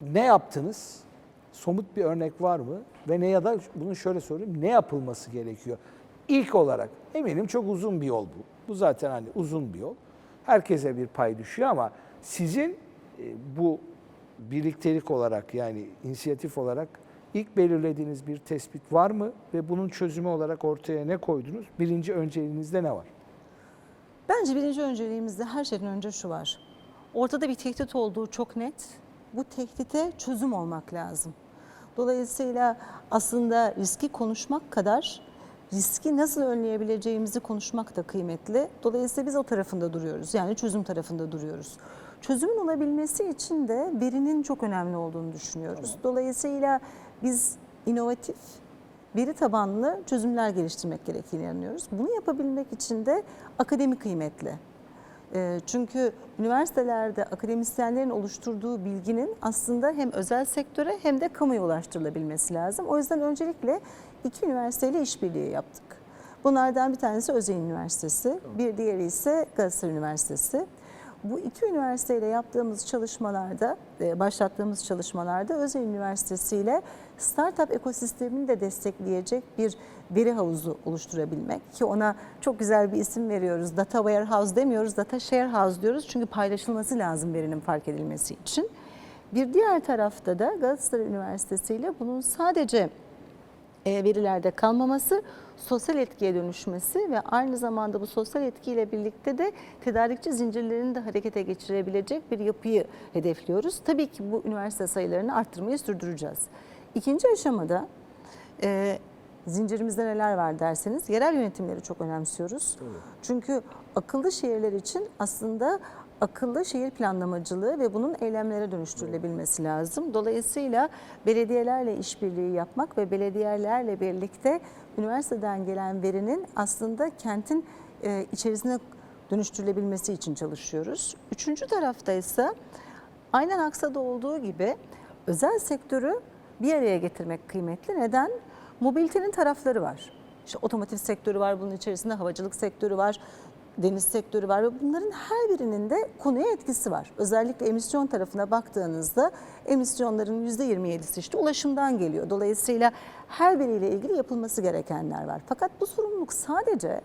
Ne yaptınız? Somut bir örnek var mı? Ve ne ya da bunu şöyle sorayım. Ne yapılması gerekiyor? İlk olarak eminim çok uzun bir yol bu. Bu zaten hani uzun bir yol. Herkese bir pay düşüyor ama sizin e, bu birliktelik olarak yani inisiyatif olarak ilk belirlediğiniz bir tespit var mı? Ve bunun çözümü olarak ortaya ne koydunuz? Birinci önceliğinizde ne var? Bence birinci önceliğimizde her şeyden önce şu var. Ortada bir tehdit olduğu çok net. Bu tehdite çözüm olmak lazım. Dolayısıyla aslında riski konuşmak kadar riski nasıl önleyebileceğimizi konuşmak da kıymetli. Dolayısıyla biz o tarafında duruyoruz. Yani çözüm tarafında duruyoruz. Çözümün olabilmesi için de verinin çok önemli olduğunu düşünüyoruz. Dolayısıyla biz inovatif, veri tabanlı çözümler geliştirmek gerektiğini inanıyoruz. Bunu yapabilmek için de akademi kıymetli. E, Çünkü üniversitelerde akademisyenlerin oluşturduğu bilginin aslında hem özel sektöre hem de kamuya ulaştırılabilmesi lazım. O yüzden öncelikle iki üniversiteyle işbirliği yaptık. Bunlardan bir tanesi Özel Üniversitesi, bir diğeri ise Galatasaray Üniversitesi. Bu iki üniversiteyle yaptığımız çalışmalarda, e, başlattığımız çalışmalarda Özel Üniversitesi ile startup ekosistemini de destekleyecek bir veri havuzu oluşturabilmek ki ona çok güzel bir isim veriyoruz. Data warehouse demiyoruz, data share house diyoruz. Çünkü paylaşılması lazım verinin fark edilmesi için. Bir diğer tarafta da Galatasaray Üniversitesi ile bunun sadece verilerde kalmaması, sosyal etkiye dönüşmesi ve aynı zamanda bu sosyal etkiyle birlikte de tedarikçi zincirlerini de harekete geçirebilecek bir yapıyı hedefliyoruz. Tabii ki bu üniversite sayılarını arttırmayı sürdüreceğiz. İkinci aşamada e, zincirimizde neler var derseniz yerel yönetimleri çok önemsiyoruz. Çünkü akıllı şehirler için aslında akıllı şehir planlamacılığı ve bunun eylemlere dönüştürülebilmesi lazım. Dolayısıyla belediyelerle işbirliği yapmak ve belediyelerle birlikte üniversiteden gelen verinin aslında kentin e, içerisine dönüştürülebilmesi için çalışıyoruz. Üçüncü tarafta ise aynen Aksa'da olduğu gibi özel sektörü bir araya getirmek kıymetli. Neden? Mobilitenin tarafları var. İşte otomotiv sektörü var, bunun içerisinde havacılık sektörü var, deniz sektörü var ve bunların her birinin de konuya etkisi var. Özellikle emisyon tarafına baktığınızda emisyonların %27'si işte ulaşımdan geliyor. Dolayısıyla her biriyle ilgili yapılması gerekenler var. Fakat bu sorumluluk sadece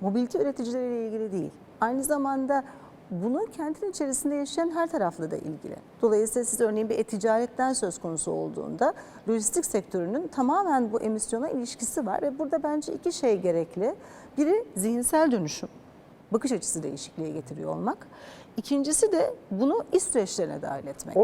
mobilite üreticileriyle ilgili değil. Aynı zamanda bunu kentin içerisinde yaşayan her tarafla da ilgili. Dolayısıyla siz örneğin bir e-ticaretten söz konusu olduğunda lojistik sektörünün tamamen bu emisyona ilişkisi var ve burada bence iki şey gerekli. Biri zihinsel dönüşüm, bakış açısı değişikliğe getiriyor olmak. İkincisi de bunu iş süreçlerine dahil etmek.